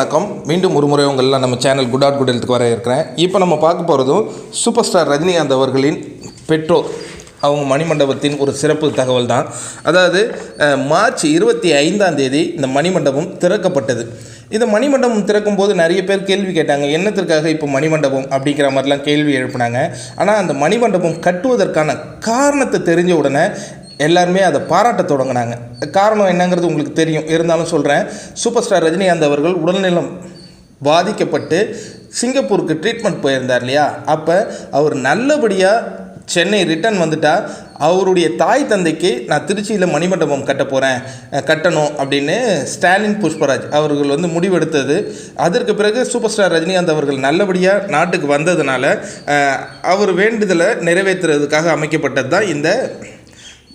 வணக்கம். மீண்டும் ஒரு முறை உங்களெலாம் நம்ம சேனல் குட் ஆட் குட் ஹெல்த்துக்கு வர இருக்கிறேன். இப்போ நம்ம பார்க்க போகிறதும் சூப்பர் ஸ்டார் ரஜினிகாந்த் அவர்களின் பெற்றோர் அவங்க மணிமண்டபத்தின் ஒரு சிறப்பு தகவல் தான் அதாவது மார்ச் இருபத்தி ஐந்தாம் தேதி இந்த மணிமண்டபம் திறக்கப்பட்டது. இந்த மணிமண்டபம் திறக்கும் போது நிறைய பேர் கேள்வி கேட்டாங்க என்னத்திற்காக இப்போ மணிமண்டபம்? அப்படிங்கிற மாதிரிலாம் கேள்வி எழுப்பினாங்க. ஆனால் அந்த மணிமண்டபம் கட்டுவதற்கான காரணத்தை தெரிஞ்ச உடனே எல்லாருமே அதை பாராட்ட தொடங்கினாங்க. காரணம் என்னங்கிறது உங்களுக்கு தெரியும். இருந்தாலும் சொல்கிறேன் சூப்பர் ஸ்டார் ரஜினிகாந்த் அவர்கள் உடல்நலம் பாதிக்கப்பட்டு சிங்கப்பூருக்கு ட்ரீட்மெண்ட் போயிருந்தார் இல்லையா? அப்போ அவர் நல்லபடியாக சென்னை ரிட்டர்ன் வந்துட்டால் அவருடைய தாய் தந்தைக்கு நான் திருச்சியில் மணிமண்டபம் கட்ட போகிறேன் கட்டணும் அப்படின்னு ஸ்டாலின் புஷ்பராஜ் அவர்கள் வந்து முடிவெடுத்தது. அதற்கு பிறகு சூப்பர் ஸ்டார் ரஜினிகாந்த் அவர்கள் நல்லபடியாக நாட்டுக்கு வந்ததுனால அவர் வேண்டுதலை நிறைவேற்றுறதுக்காக அமைக்கப்பட்டது தான் இந்த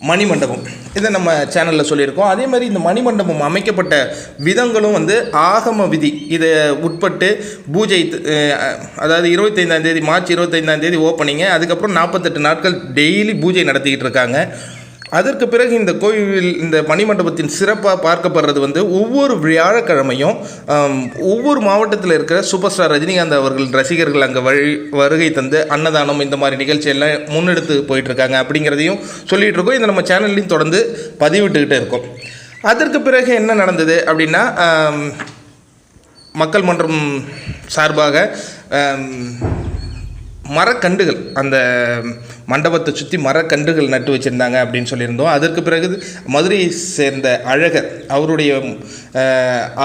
மணிமண்டபம். இதை நம்ம சேனலில் சொல்லியிருக்கோம். அதே மாதிரி இந்த மணிமண்டபம் அமைக்கப்பட்ட விதங்களும் வந்து ஆகம விதி. இதை உட்பட்டு பூஜை அதாவது இருபத்தைந்தாம் தேதி மார்ச் இருபத்தைந்தாம் தேதி ஓப்பனிங்க அதுக்கப்புறம் நாற்பத்தெட்டு நாட்கள் டெய்லி பூஜை நடத்திக்கிட்டு இருக்காங்க. அதற்கு பிறகு இந்த கோவில் இந்த மணிமண்டபத்தின் சிறப்பாக பார்க்கப்படுறது வந்து ஒவ்வொரு வியாழக்கிழமையும் ஒவ்வொரு மாவட்டத்தில் இருக்கிற சூப்பர் ஸ்டார் ரஜினிகாந்த் அவர்கள் ரசிகர்கள் அங்கே வழி வருகை தந்து அன்னதானம் இந்த மாதிரி நிகழ்ச்சியெல்லாம் முன்னெடுத்து போயிட்டுருக்காங்க அப்படிங்கிறதையும் சொல்லிகிட்டு இருக்கோம் இதை நம்ம சேனல்லையும் தொடர்ந்து பதிவிட்டுக்கிட்டே இருக்கோம். அதற்கு பிறகு என்ன நடந்தது அப்படின்னா மக்கள் மன்றம் சார்பாக மரக்கன்றுகள் அந்த மண்டபத்தை சுற்றி மரக்கன்றுகள் நட்டு வச்சுருந்தாங்க அப்படின்னு சொல்லியிருந்தோம். அதற்கு பிறகு மதுரையை சேர்ந்த அழகர் அவருடைய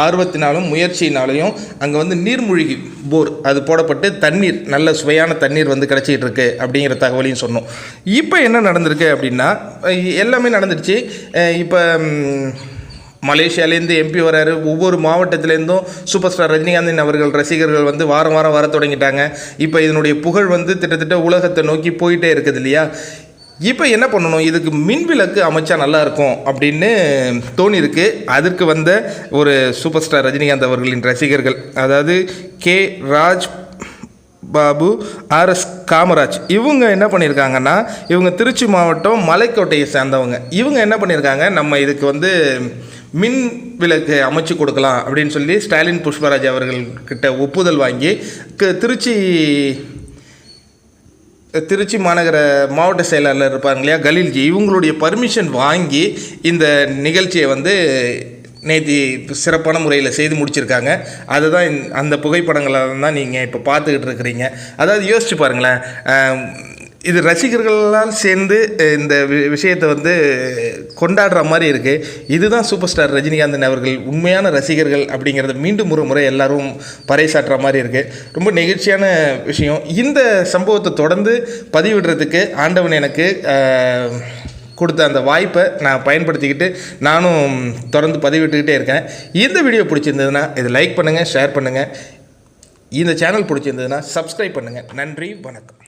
ஆர்வத்தினாலும் முயற்சியினாலையும் அங்கே வந்து நீர்மூழ்கி போர் அது போடப்பட்டு தண்ணீர் நல்ல சுவையான தண்ணீர் வந்து கிடச்சிக்கிட்டு இருக்கு அப்படிங்கிற தகவலையும் சொன்னோம். இப்போ என்ன நடந்திருக்கு அப்படின்னா எல்லாமே நடந்துடுச்சு. இப்போ மலேசியாலேருந்து எம்பி வராரு. ஒவ்வொரு மாவட்டத்திலேருந்தும் சூப்பர் ஸ்டார் ரஜினிகாந்தின் அவர்கள் ரசிகர்கள் வந்து வாரம் வாரம் வர தொடங்கிட்டாங்க. இப்போ இதனுடைய புகழ் வந்து கிட்டத்தட்ட உலகத்தை நோக்கி போயிட்டே இருக்குது இல்லையா? இப்போ என்ன பண்ணணும்? இதுக்கு மின்விளக்கு அமைச்சா நல்லாயிருக்கும் அப்படின்னு தோணியிருக்கு. அதற்கு வந்த ஒரு சூப்பர் ஸ்டார் ரஜினிகாந்த் அவர்களின் ரசிகர்கள் அதாவது கே ராஜ் பாபு ஆர்எஸ் காமராஜ் இவங்க என்ன பண்ணியிருக்காங்கன்னா இவங்க திருச்சி மாவட்டம் மலைக்கோட்டையை சேர்ந்தவங்க. இவங்க என்ன பண்ணியிருக்காங்க? நம்ம இதுக்கு வந்து மின் விளக்கு அமைச்சு கொடுக்கலாம் அப்படின்னு சொல்லி ஸ்டாலின் புஷ்பராஜ் அவர்கள்கிட்ட ஒப்புதல் வாங்கி திருச்சி திருச்சி மாநகர மாவட்ட செயலாளர் இருப்பாங்க இல்லையா கலீல்ஜி இவங்களுடைய பர்மிஷன் வாங்கி இந்த நிகழ்ச்சியை வந்து நேற்று சிறப்பான முறையில் செய்து முடிச்சிருக்காங்க. அதுதான் அந்த புகைப்படங்களை தான் நீங்கள் இப்போ பார்த்துக்கிட்டு இருக்கிறீங்க. அதாவது யோசிச்சு பாருங்களேன் இது ரசிகர்களால் சேர்ந்து இந்த வி- விஷயத்தை வந்து கொண்டாடுற மாதிரி இருக்குது இதுதான் சூப்பர் ஸ்டார் ரஜினிகாந்தன் அவர்கள் உண்மையான ரசிகர்கள் அப்படிங்கிறத மீண்டும் ஒரு முறை எல்லாரும் பறைசாற்றுற மாதிரி இருக்குது ரொம்ப நெகிழ்ச்சியான விஷயம். இந்த சம்பவத்தை தொடர்ந்து பதிவிடுறதுக்கு ஆண்டவன் எனக்கு கொடுத்த அந்த வாய்ப்பை நான் பயன்படுத்திக்கிட்டு நானும் தொடர்ந்து பதிவிட்டுக்கிட்டே இருக்கேன். இந்த வீடியோ பிடிச்சிருந்ததுன்னா இதை லைக் பண்ணுங்கள் ஷேர் பண்ணுங்கள் இந்த சேனல் பிடிச்சிருந்ததுன்னா சப்ஸ்கிரைப் பண்ணுங்கள் நன்றி வணக்கம்.